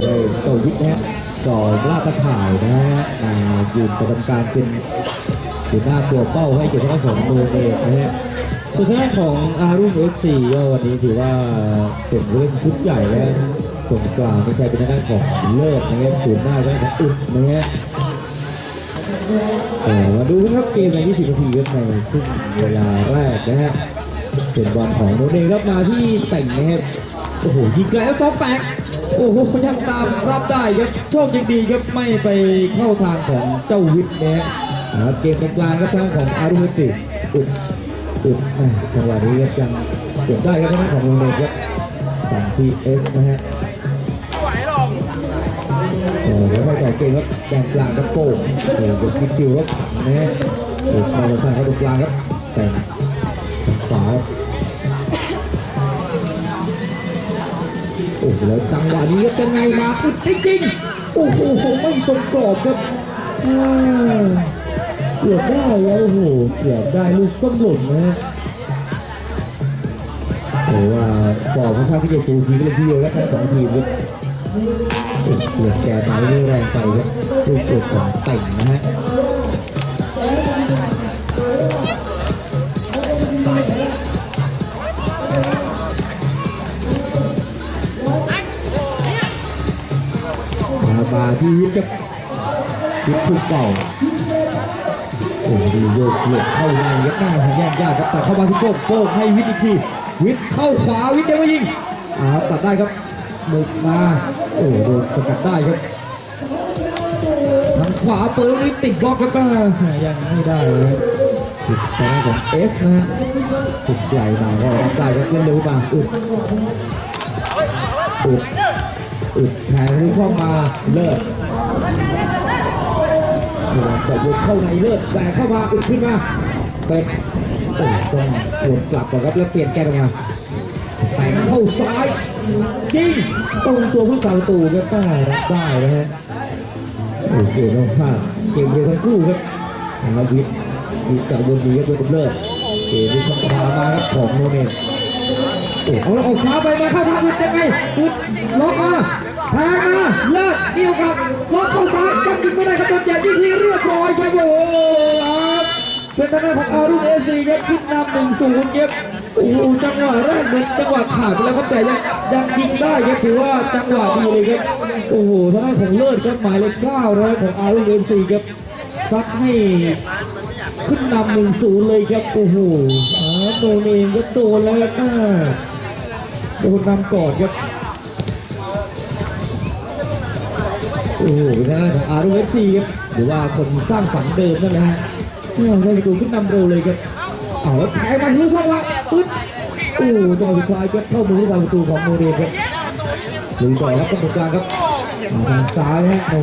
ได้เจ้าวิทนะฮะจ่อลากตะข่ายนะฮะอ่ายืนประจำการเป็นอยู่หน้าตัวเป้าให้เกียวกับของโนเองนะฮะส่วนทางด้านของอารุ่งเอฟซีก็วันนี้ถือว่าเป็นเรื่องชุดใหญ่แล้วตรงกลางไม่ใช่เป็นทางด้าของเลิศนะครับศูนย์หน้าก็ของอึดนะฮะมาดูครับเกมใน20นาทีครับในครึ่งเวลาแรกนะฮะเป็นบอลของโนเองครับมาที่แต่งนะครับโอ้โหยิงไกลแล้วซอฟแตก โอ้โหยังตามรับได้ครับโชคยังดีครับไม่ไปเข้าทางของเจ้าวิทย์นะฮะเกมกลางครับทางของอารุณสิอุดอุดจังหวะนี้ครับยังเก็บได้ครับทางของโรเมนครับฝั่งทีเอสนะฮะโอ้แล้วไปต่อเกมครับแดงกลางครับโก้โอ้โหคิดคิวครับนะฮะโอ้โหมาทางเขาตรงกลางครับแต่ขวาครับ อ้โหแล้วจังหวะนี้ครับยังไงมาอึดจริงโอ้โหไม่ตรงกรอบครับเกือบได้แล้วโอ้โหเกือบได้ลูกส้มหล่นนะฮะโอ้ว่าปอกค่อนข้างที่จะสูสีกันทีเดียวครับทั้งสองทีมครับเกือบแกมาเรื่องแรงไปครับลูกเกิดของแต่งนะฮะีวิทย์กับวิทย์ถูกเก่าโอ้โหโยกเหยียดเข้าในยัดหน้าหายากยากครับแตัดเข้ามาที่โก้โก้ให้วิทย์อีกทีวิทย์เข้าขวาวิทย์ได้มายิงอ่าตัดได้ครับบุกมาโอ้โหโดนสกัดได้ครับทางขวาเปิดนี้ติดบล็อกแล้วก็ยังไม่ได้เลยติดทางของเอสนะติดใหญ่มาก็รับได้ครับเล่นเร็วมาอึดอึดอึดแทงที่เข้ามาเลิศ จะบุกเข้าในเลิศแต่เข้ามาอึดขึ้นมาเป็นต้องปวดกลับก่อนครับแล้วเปลี่ยนแกนออกมาแต่เข้าซ้ายยิงตรงตัวผู้สาวตูก็ได้รับได้นะฮะโอ้เกมต้องพลาดเกมเดียวทั้งคู่ครับทาวิทย์วิทย์จากบนดีครับเป็นเลิศเกมที่ธรรมดามาครับของโนเนมโอ้โหออกช้าไปมาเข้าทางอึดยังไงอึดล็อกมา แทงมาเลิกเดี่ยวกับล็อกเข้าซ้ายยังยิงไม่ได้ครับโดนแจกยิงทีเรียบร้อยครับโอ้โหครับเป็นทางด้านของอารุณเอซีครับขึ้นนำหนึ่งศูนย์ครับโอ้โหจังหวะแรกเหมือนจังหวะขาดไปแล้วครับแต่ยังยังยิงได้ครับถือว่าจังหวะดีเลยครับโอ้โหทางด้านของเลิศครับหมายเลขเก้านะของอารุณเอซีครับซัดให้ขึ้นนำหนึ่งศูนย์เลยครับโอ้โหอ่าโดนเองก็โดนแล้วครับอ่าโดนนำก่อนครับ โอ้โหนะของอาร์เอฟซีครับหรือว่าคนสร้างฝันเดิมนั่นแหละฮะเนี่ยได้ประตูขึ้นนำเร็วเลยครับเอาแล้วแทงมาที่ช่องว่างปึ๊ดโอ้โหจังหวะสุดท้ายครับเข้ามือที่ทางประตูของโมเดลครับลุยต่อครับตรงกลางครับทางซ้ายฮะโอ้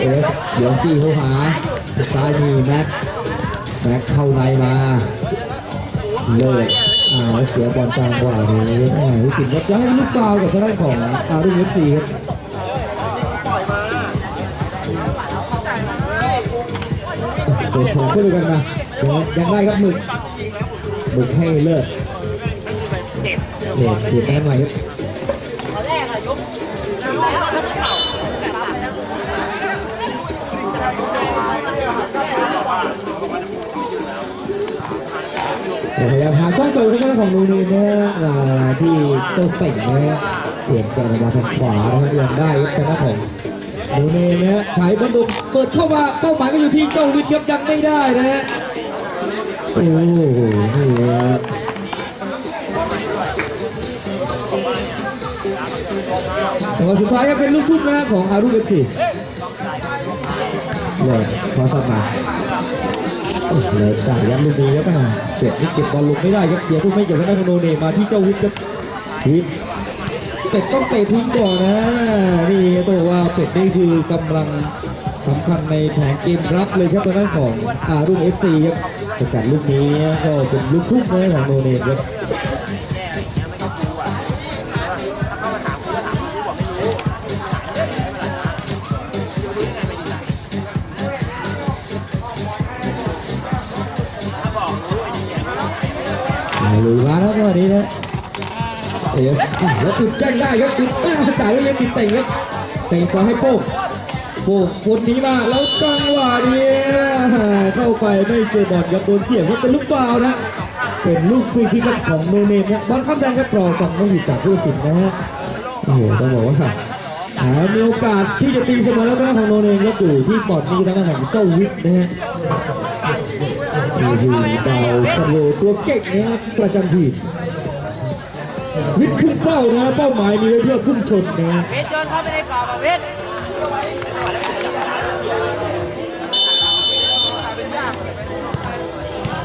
เอสเดี๋ยวจี้เข้าหาซ้ายมีแม็กแม็กเข้าในมาเลยอ่าแล้วเสียบอลกลางกว่านี้แหมวิสิตวัดจะให้ลูกเปล่ากับทางด้านของอารุเอฟซีครับ เปิดของขึ้นกันมายังยังได้ครับหมึกหมึกให้เลิศเนี่ยเสียแต้มใหม่ครับพยายามหาช่องโจทย์ทางด้านของนูนีนะฮะอ่าที่โตเป่งนะฮะเปลี่ยนแกนมาทางขวานะฮะยังได้ครับทางด้านของ นูนีนะฮะใช้บอลดุเปิดเข้ามาเป้าหมายก็อยู่ที่เจ้าวิทย์ครับยังไม่ได้นะฮะโอ้โหนี่ฮะจังหวะสุดท้ายเป็นลูกทุ่งนะของอารุเอฟซีเลยขอสับมาเลยจ่ายยันลูกนี้ครับอ่าเก็บนี่เก็บบอลลงไม่ได้ครับเสียผู้ไม่เก็บทางด้านของโนเนมาที่เจ้าวิทย์ครับวิทย์ เป็ดต้องเตะทิ้งก่อนนะนี่ต้องบอกว่าเป็ดนี่คือกำลังสำคัญในแผนเกมรับเลยครับทางด้านของอารุ่งเอฟซีครับแต่การลูกนี้ก็เป็นลูกทุ่งนะของโนเนมครับอ่าลุยมาแล้วก็วันนี้นะ เอฟอะแล้วอึดแจ้งได้ครับอึดอ่จ่ายไว้ยังติดเต่งครับเต่งขอให้โป้งโป้งคนนี้มาแล้วจังหวะนี้เข้าไปไม่เจอบอลครับโดนเสียบครับเป็นลูกฟาวนะ เป็นลูกฟรีคิกของโนเนมนะบอลข้ามแดนครับรอฟังน้องหยิบจากผู้สินนะฮะโอ้โหต้องบอกว่าหามีโอกาสที่จะตีเสมอแล้วนะของโนเนมครับอยู่ที่ปอดนี้ทางด้นของเจ้าวิทนะฮะอยู่ๆเบาสโลตัวเก่งนะครับประจำทีม วิทย์ขึ้นเป้านะเป้าหมายมีไว้เพื่อพุ่งชนนะฮะเวทโยนเข้าไปในกรอบอะเวท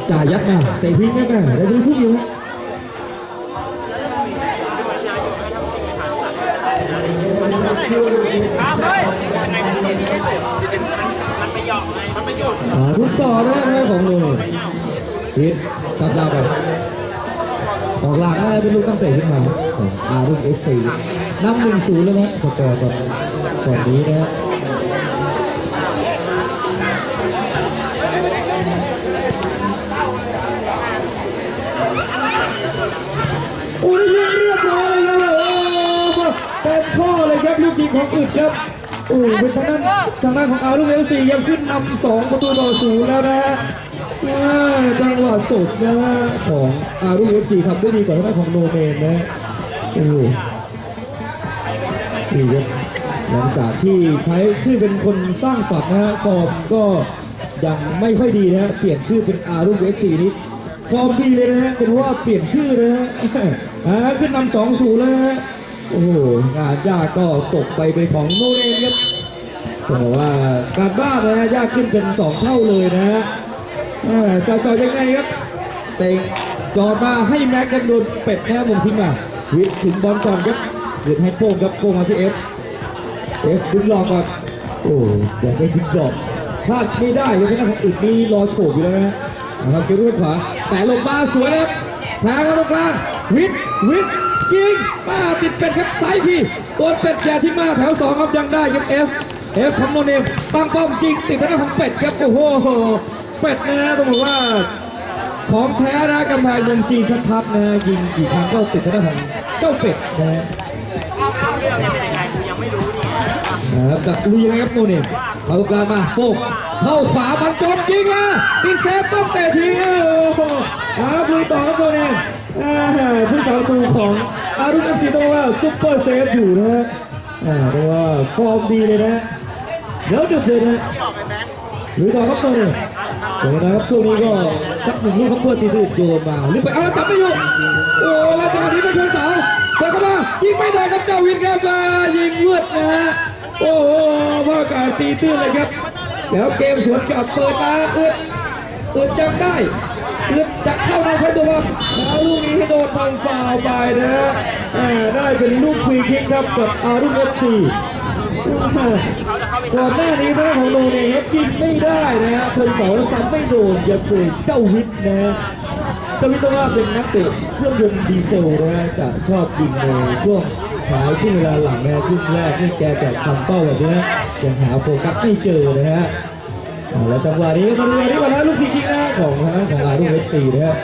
จ่ายยัดมาเตะทิ้งแม่ๆได้ดูทุกอยู่ฮะครับเฮ้ยอ่าทุกต่อนะฮะของโนเนมวิทย์ตัดลาวไป ออกหลังนะเป็นลูกตั้งเตะขึ้นมาของอารุ่งเอฟซีนำหนึ่งศูนย์แล้วนะสกอร์ก่อนก่อนนี้นะฮะโอ้ยเรียบร้อยเลยครับโอ้เต็มข้อเลยครับลูกยิงของอึดครับโอ้เป็นทางด้านทางด้านของอาลูกเอลซียังขึ้นนำสองประตูต่อศูนย์แล้วนะฮะ จังหวะจบนะฮะของอาลูกเอลซีทำได้ดีกว่าทางด้านของโนเมนนะฮะโอ้โหนี่ครับหลังจากที่ใช้ชื่อเป็นคนสร้างฝันนะฮะฟอร์มก็ยังไม่ค่อยดีนะฮะเปลี่ยนชื่อเป็นอาลูกเอลซีนี้ฟอร์มดีเลยนะฮะเป็นว่าเปลี่ยนชื่อนะฮะอ่าขึ้นนำสองศูนย์แล้วฮะโอ้โหงานยากก็ตกไปเป็นของโนเองครับแต้องบอกว่าการบ้านนะฮะยากขึ้นเป็นสองเท่าเลยนะฮะ จะจอยังไงครับเตะจอดมาให้แม็กกันโดนเป็ดนะฮะมุมทิ้งมาวิทถึงบอลก่อนครับเดือดให้โป้งครับโป้งมาที่เอฟเอฟดึงหลอกก่อนโอ้อยากได้ดึงหลอกพลาดไม่ได้เลยนะครับอึดนี้รอโฉบอยู่แล้วนะนะครับเกมรุ่นขวาแต่ลงมาสวยครับแทงมาตรงกลางวิทวิทย์ยิงมาติดเป็ดครับซ้ายทีตัวเป็ดแย่ทิ้งมาแถวสองครับยังได้ครับเอฟเอฟของโนเนมตั้งป้อมยิงติดทางด้ของเป็ดครับโอ้โห เป็ดนะฮะต้องบอกว่าของแท้นะกำแพงเมืองจีนชัดๆนะฮะยิงกี่ครั้งก็ติดทางด้านของเจ้าเป็ดนะนะครับดักลุยยังไงครับโนเนมเขาตรงกลางมาโป้เข้าขวาบอลจบยิงมาติดเซฟต้องเตะทิ้งโอ้โหครับลุยต่อครับโนเนมอ่าผู้สาวตูของอารุณเอฟซีต้องว่าซุปเปอร์เซฟอยู่นะฮะอ่าแต่ว่าฟอร์มดีเลยนะเดี๋ยวดึกเลยนะฮะลุยต่อครับโนเนม เดี๋ยวนะครับช่วงนี้ก็สักหนึ่งลูกครับเพื่อนตีดื้อโยนมาหรือไปเอาแล้วจับไม่อยู่โอ้แล้วจังหวะนี้ไม่ชนเสาเปิดเข้ามายิงไม่ได้ครับเจ้าวินครับมายิงเลือดนะฮะโอ้โหพ่อการตีตื้นเลยครับแล้วเกมสวนกลับเปิดมาอึดอึดจังได้อึดจะเข้าในใช้ตัวแล้วลูกนี้ให้โดนทางฟาวไปนะฮะอ่าได้เป็นลูกฟรีคิกครับกับอารุณเอฟซี ก่อนหน้านี้แม่ของโนเนครับยิงไม่ได้นะฮะชนเสาซ้ำไม่โดนอย่าเปิดเจ้าวิทย์นะฮะเจ้าวิทย์ต้องว่าเป็นนักเตะเครื่องยนต์ดีเซลนะฮะจะชอบยิงในช่วงหายที่เวลาหลังนะฮะช่วงแรกที่แกจะทำเป้าแบบนี้นะยังหาโฟกัสไม่เจอนะฮะแล้วจังหวะนี้มาดูอันนี้ก่อนนะลูกทีคิกนะของทางของอารุณเอฟซีนะฮะ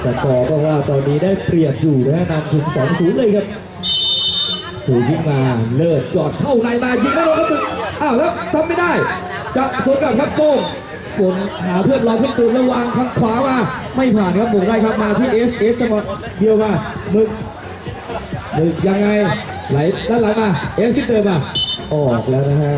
แต่ต่อก็ว่าตอนนี้ได้เปรียบอยู่นะนำถึงสองศูนย์เลยครับถูกยิงมาเลิศจอดเข้าในมายิงไม่โดนครับ อ้าวแล้วทำไม่ได้ จะสวนกลับครับโป้งฝนหาเพื่อนรอเพื่อนตูนระวางทางขวามาไม่ผ่านครับหมุนได้ครับมาที่เอสเอสจังหวะเดียวมามึกหนึ่งยังไงไหลด้านหลังมาเอฟซิเตอร์มาออกแล้วนะฮะ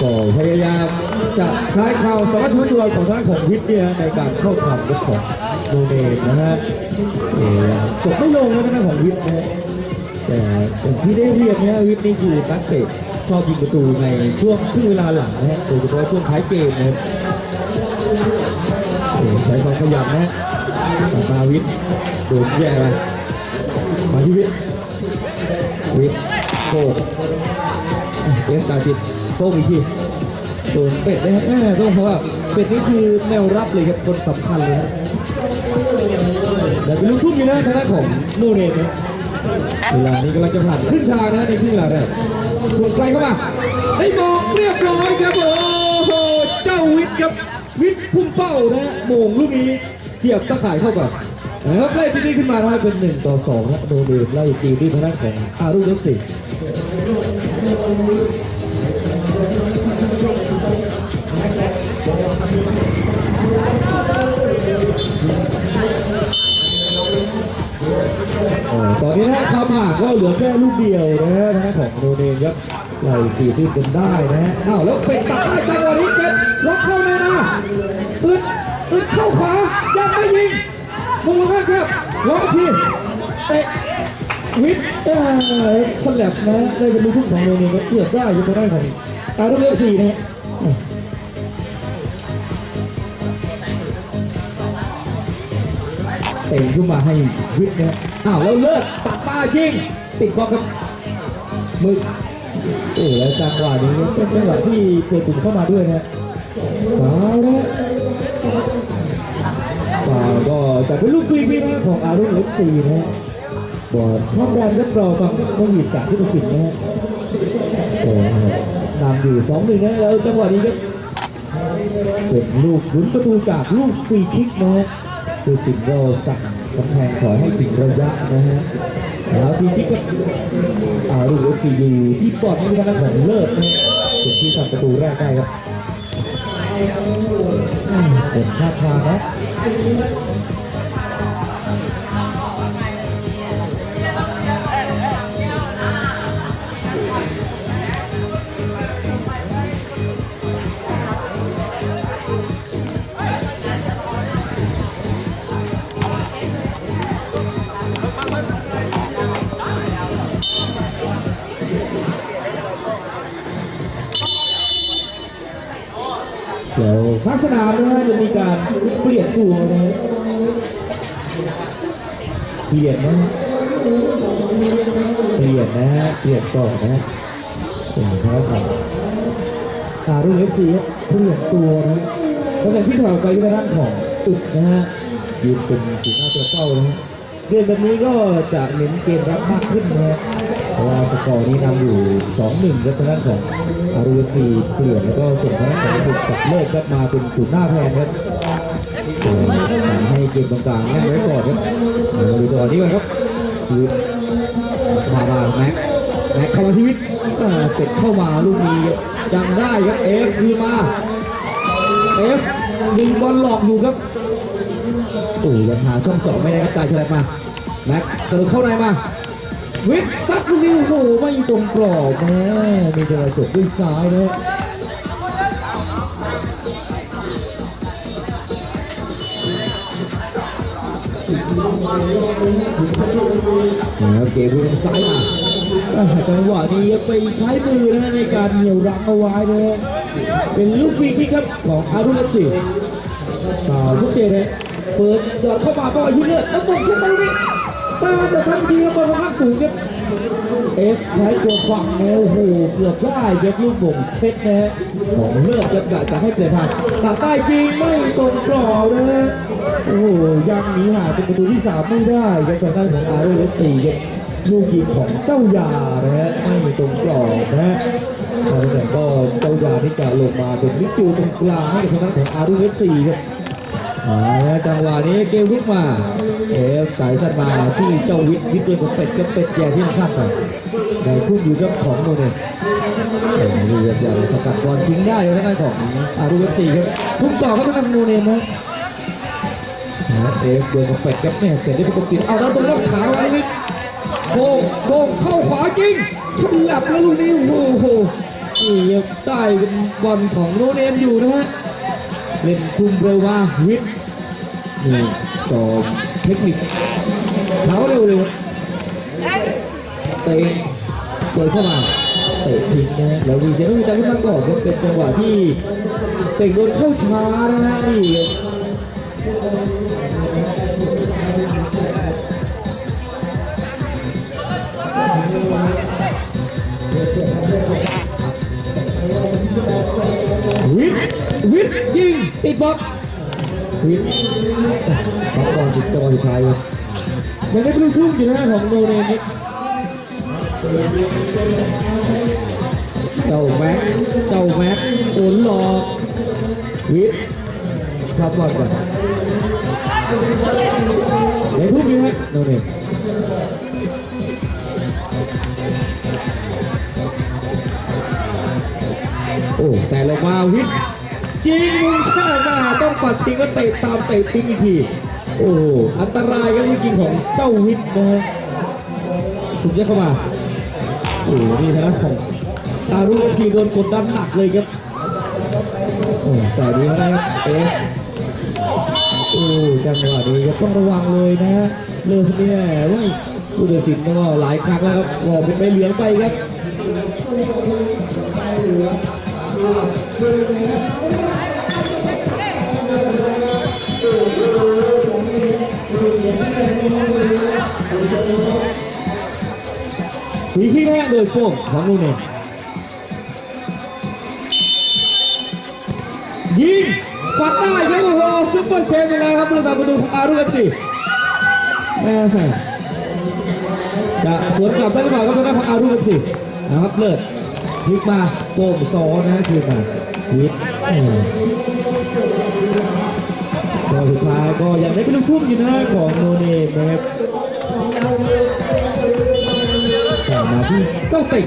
ก็พยายามจะใช้ข่าวสวัสดิ์ทุตัวของท่านของวิทย์เนี่ยในการเข้าทำกับของ โนเนมนะฮะจบไม่ลงแล้วนะของวิทย์นะแต่ที่ได้เรียกเนี่ยวิทย์นี่คือนักเตะชอบยิงประตูในช่วงครึ่งเวลาหลังนะฮะโดยเฉพาะช่วงท้ายเกมนะครับใช้ความขยันนะตัดมาวิทย์โดนแย่ไปมาที่วิทย์วิทย์โกเอสตาจิตโต้อีกทีโดนเป็ดนะฮะแม่ต้องเพราะว่าเป็ดนี่คือแนวรับเลยครับคนสำคัญเลยนะ แต่เป็นลูกทุ่งอยู่นะทางด้านของโนเรนนะเวลานี้กำลังจะผ่านขึ้นทางนะในครึ่งเวลาแรกส่วนไกลเข้ามาได้มองเรียบร้อยครับผมวิทย์ครับวิทย์พุ่งเป้านะฮะโมงลูกนี้เสียบตะข่ายเข้าก่อนะครับไล่ที่นี่ขึ้นมาได้เป็นหนึ่งต่อสองนะโดนเดชไล่ตีด้วยทางด้านของอารุณยศสิ ตอนนี้นะความห่างก็เหลือแค่ลูกเดียวนะฮะของโดเดนครับไล่ตีที่จนได้นะฮะอ้าวแล้วเป็นตัดได้จังหวะนี้เป็นล็อกเข้าในนะอึดอึดเข้าขวายังไม่ยิงมุมมากครับล็อกทีเตะวิทย์เอ่อสลับนะได้เป็นลูกทุ่งของโดเดนก็เกือบได้ยังไม่ได้ของอารุณเลือกสี่นะ ฮะเต่งขึ้นมาให้วิทย์นะอ้าวแล้วเลิกตัดป้ายิงติดบอลกับมือโอ้แล้วจังหวะนี้เป็นจังหวะที่เคยตุ่มเข้ามาด้วยนะเอาละฝ่าวก็แต่เป็นลูกฟรีๆนะของอารุณเล็กซีนะฮะบอลท้องแดงก็รอฟังต้องหยิบจากที่ตัดสินนะฮะโอ้นำอยู่สองหนึ่งนะแล้วจังหวะนี้ก็เป็นลูกลุนประตูจากลูกฟรีคิกนะฮะ คือสิงโรสั่งกำแพงขอให้ถึงระยะนะฮะแล้วทีที่ก็อาลูกเอฟซีอยู่ที่ปอดนี่ทางด้านของเลิศนะจุดที่ทำประตูแรกได้ครับเป็นท่าทางนะ ฮะเปลี่ยนก่อนนะฮะเปลี่ยนครับผมอารุ่งเอฟซีเปลี่ยนตัวนะตำแหน่งที่ถอยไปที่ด้านของตึกนะฮะยืนเป็นสีหน้าตัวเป้านะฮะเกมแบบนี้ก็จะเน้นเกมรับมากขึ้นนะเพราะว่าสกอร์นี้นำอยู่2-1ครับทางด้านของอารุ่งเอฟซีเปลี่ยนแล้วก็ส่งทางด้านของตึกกับเลิกครับมาเป็นศูนย์หน้าแทนครับเอ่อให้เกมตรงกลางแน่นไว้ก่อนครับมาดูตัวนี้ก่อนครับคือมามาแม็ก แม็กเข้ามาที่วิทย์เสร็จเข้ามาลูกนี้ยังได้ครับเอฟคือมาเอฟยิงบอลหลอกอยู่ครับโอ้ยังหาช่องเจาะไม่ได้ครับจ่ายฉลับมาแม็กกระโดดเข้าในมาวิทซัดลูกนี้โอ้โหไม่ตรงกรอบแม่มีจังหวะจบด้วยซ้ายนะนะครับเกมวิ่งซ้ายมา จังหวะนี้ไปใช้มือนะในการเหนี่ยวรั้งเอาไว้นะเป็นลูกฟรีคิกครับของอารุณสิต่อทุกเจนะเปิดยอดเข้ามาบอลยืนเลือดแล้วบอลขึ้นมาลูกนี้ตาจะทำดีครับบอลพักสูงครับเอฟใช้ตัวฝังเนี่ยโอ้โหเกือบได้ครับลูกบ่งเช็ดนะฮะของเลือดจะกะจะให้เกิดทางตัดใต้จริงไม่ตรงกรอบนะฮะโอ้โหยังหนีหาเป็นประตูที่สามไม่ได้ครับทางด้านของอารุณเอฟซีครับ ลูกยิงของเจ้ายานะฮะไม่ตรงกรอบนะฮะแต่ก็เจ้ายาที่จะลงมาเป็นมิดฟิลตรงกลางให้ทางด้านของอารุเอฟซีครับอาจังหวะนี้เกมลุกมาเอฟสายสัตว์มาที่เจ้าวิทย์วิทย์ด้วยกับเป็ดกับเป็ดแย่ที่มันข้ามไปแต่ทุ่มอยู่กับของโมเดลโอ้โหดูแบบใหญ่สกัดบอลทิ้งได้ทางด้านของอารุเอฟซีครับทุ่มต่อเข้าทางด้านโมเนะนะเอฟโดนกับเป็ดครับแม่เป็ดได้ประตูติดเอาแล้วตรงนั้นขาไว้นิด โค้งโค้งเข้าขวาจริงฉลับแล้วลูกนี้โอ้โหนี่ยังได้เป็นบอลของโนเนมอยู่นะฮะเล่นคุมเร็วมาวิทย์นี่ต่อเทคนิคเท้าเร็วเลยเตะเปิดเข้ามาเตะทิ้งนะฮะแล้ววีเจต้องมีการขึ้นมาก่อนเป็นจังหวะที่เตะโดนเข้าช้านะฮะนี่ ย์ยิงติดบล็อกวิทย์บล็อกบอลติดจังหวะสุดท้ายครับยังไม่รู้ทุ่มอยู่นะของโนเนมนี่เจ้าแม็กเจ้าแม็กโดนหลอก วิทย์ครับบอลก่อนเดี๋ยวทุกทีฮะโน่นเองโอ้แต่ลงมาวิทย์ ยิงมุมข้างหน้าต้องปัดทิ้งก็เตะตามเตะทิ้งอีกที โอ้อันตรายครับลูกยิงของเจ้าวิทย์นะถูกยัดเข้ามาโอ้นี่ทางด้านของอารุทีโดนกดดันหนักเลยครับโอ้แต่ดีไม่ได้ครับเอ๊ะโอ้จังหวะนี้ก็ต้องระวังเลยนะฮะเรื่องนี้แหละเว้ยผู้ตัดสินก็หลายครั้งแล้วครับบอกเป็นใบเหลืองไปครับ สีที่แรกโดยโป้งของลูกนี่ยยิงปัดได้ครับโอ้โหซุปเปอร์เซฟยังไงครับผู้รักษาประตูของอารุเอฟซีจะสวนกลับได้หรือเปล่าครับทางด้านของอารุเอฟซีนะครับเลิศพลิกมาโป้งซ้อนนะคืนมาวิทย์อืมก็สุดท้ายก็ยังได้เป็นลูกทุ่มอยู่นะของโนเนมนะครับ ที่เก้าเต่ง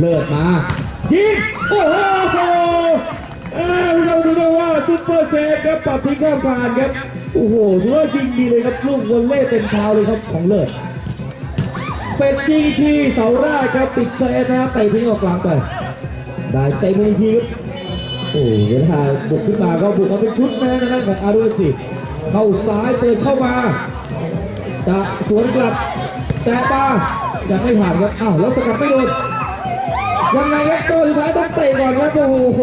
เลิศมายิงโอ้โหเอ้าเราดูนะว่าซุปเปอร์เซฟครับปรับทิ้งข้ามผ่านครับโอ้โหถือว่ายิงดีเลยครับลูกวอลเล่เต็มเท้าเลยครับของเลิศเป็นยิงที่เสาแรกครับติดเซฟนะครับเตะทิ้งออกกลางไปได้เตะไปอีกทีครับโอ้เวลาบุกขึ้นมาก็บุกมาเป็นชุดนะนั่นของอารุณสิ เข้าซ้ายเปิดเข้ามาจะสวนกลับ แต่ป้ายังไม่ผ่านครับอ้าวแล้วสกัดไม่โดนยังไงครับตัวสุดท้ายต้องเตะก่อนครับโอ้โห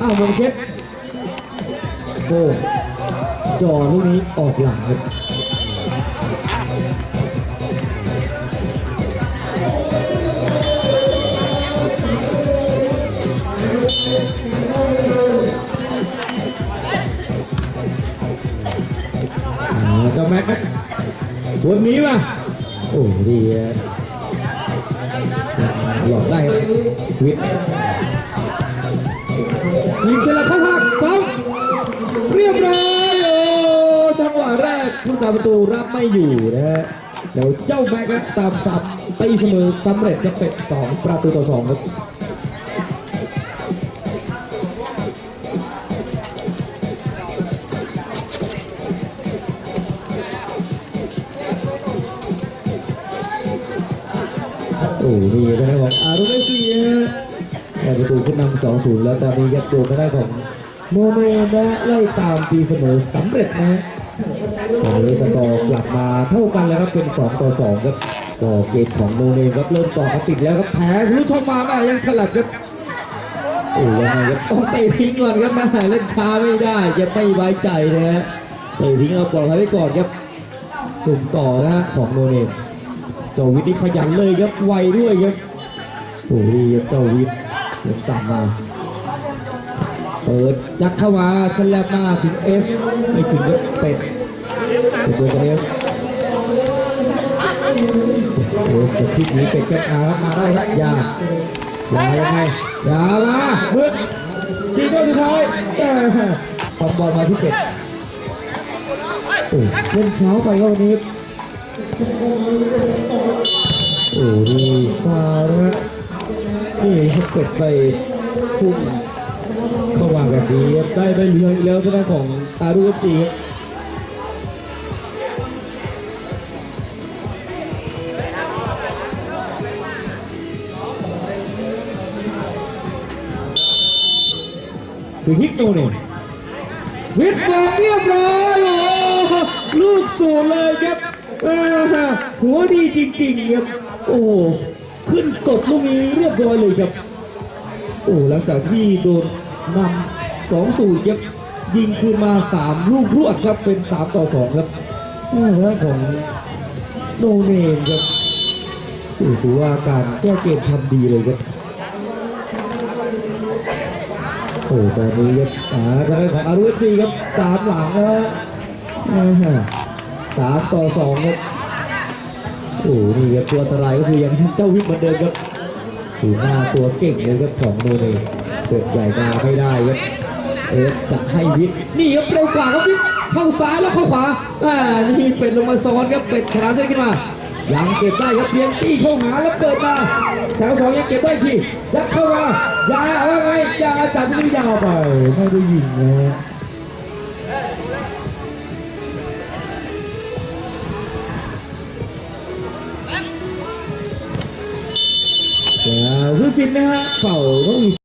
อ้าวมงเช็ดโอ้จอลูกนี้ออกหลังครับ อ่าแล้วก็แม็กซ์สวนนี้มาโอ้ดีหลอกได้วิทย์ยิงเชลเข้าทางสองเรียบร้อยโอ้จังหวะแรกผู้ตาประตูรับไม่อยู่นะฮะเดี๋ยวเจ้าแม็กซ์ตามสับตีเสมอสำเร็จจะเป็นสองประตูต่อสองครับ แต่ประตูขึ้นนำสองศูนย์แล้วตอนนี้ยัดตัวไม่ได้ของโมเมนะไล่ตามตีเสมอสำเร็จนะฮะตอนนี้สกอร์กลับมาเท่ากันแล้วครับเป็นสองต่อสองครับก็เกมของโมเนครับเริ่มต่อกันติดแล้วครับแพ้ทะลุช่องมาแม่ยังฉลับครับโอ้ยังไงครับต้องเตะทิ้งก่อนครับแม่เล่นช้าไม่ได้จะไม่ไว้ใจนะฮะเตะทิ้งเอาปลอยไว้ก่อนครับตุ่มต่อนะฮะของโมเนเจ้าวิทย์นี่ขยันเลยครับไวด้วยครับ โอ้ดีเจ้าวิทย์ยังตามมาเปิดจัดเข้ามาชันแลบหน้าถึงเอฟไม่ถึงก็เป็ดเป็นตัวกันเอฟโอ้โหจะพลิกหนีเป็ดกันอารับมาได้ครับอยาอยายังไงอยาละเมื่อทีก็สุดท้ายแต่ทำบอลมาที่เป็ดโอ้เล่นเช้าไปก็วันนี้โอ้ดีมานะฮะ นี่เขาเกิดไปพุ่งเข้ามาแบบนี้ครับได้ใบเหลืองอีกแล้วทางด้านของอารุเอฟซีครับคือฮิตโนเนี่ยวิทย์บอลเรียบร้อยโอ้ลูกสูงเลยครับหัวดีจริงๆครับโอ้ ขึ้นกดลูกนี้เรียบร้อยเลยครับ โอ้หลังจากที่โดนนำสองสูตรครับยิงคืนมาสามลูกรวดครับเป็นสามต่อสองครับแม่แล้วของโนเนมครับโอ้ถือว่าการแก้เกมทำดีเลยครับโอ้ตอนนี้ครับอ่าทางด้านของอารุณซีครับสามหลังนะฮะอ่าฮะสามต่อสองครับ โอ้นี่ครับตัวอันตรายก็คือยังเจ้าวิทย์เหมือนเดิมครับถือหน้าตัวเก่งเลยครับของโนเนเปิดใหญ่มาไม่ได้ครับเอฟจะให้วิทย์นี่ครับเร็วกว่าครับวิทย์เข้าซ้ายแล้วเข้าขวาอ่านี่เป็ดลงมาซ้อนครับเป็ดขนาดเส้นขึ้นมายังเก็บได้ครับเพียงตีเข้าหาแล้วเปิดมาแถวสองยังเก็บได้ทียัดเข้ามายาว่าไงยาจัดไม่ยาวไปไม่ได้ยิงนะ ฮะแล้วผู้สินนะฮะเป่าต้องมี